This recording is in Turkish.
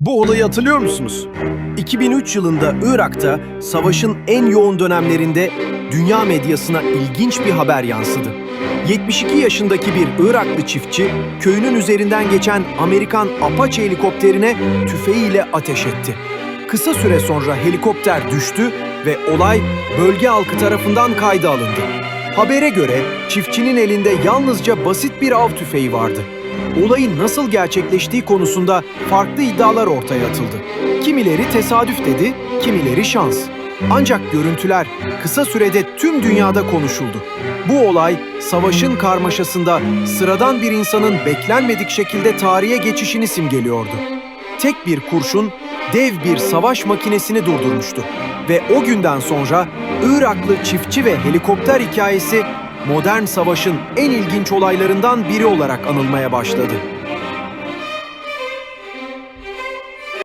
Bu olayı hatırlıyor musunuz? 2003 yılında Irak'ta savaşın en yoğun dönemlerinde dünya medyasına ilginç bir haber yansıdı. 72 yaşındaki bir Iraklı çiftçi köyünün üzerinden geçen Amerikan Apache helikopterine tüfeğiyle ateş etti. Kısa süre sonra helikopter düştü ve olay bölge halkı tarafından kayda alındı. Habere göre çiftçinin elinde yalnızca basit bir av tüfeği vardı. Olayın nasıl gerçekleştiği konusunda farklı iddialar ortaya atıldı. Kimileri tesadüf dedi, kimileri şans. Ancak görüntüler kısa sürede tüm dünyada konuşuldu. Bu olay savaşın karmaşasında sıradan bir insanın beklenmedik şekilde tarihe geçişini simgeliyordu. Tek bir kurşun dev bir savaş makinesini durdurmuştu ve o günden sonra Iraklı çiftçi ve helikopter hikayesi modern savaşın en ilginç olaylarından biri olarak anılmaya başladı.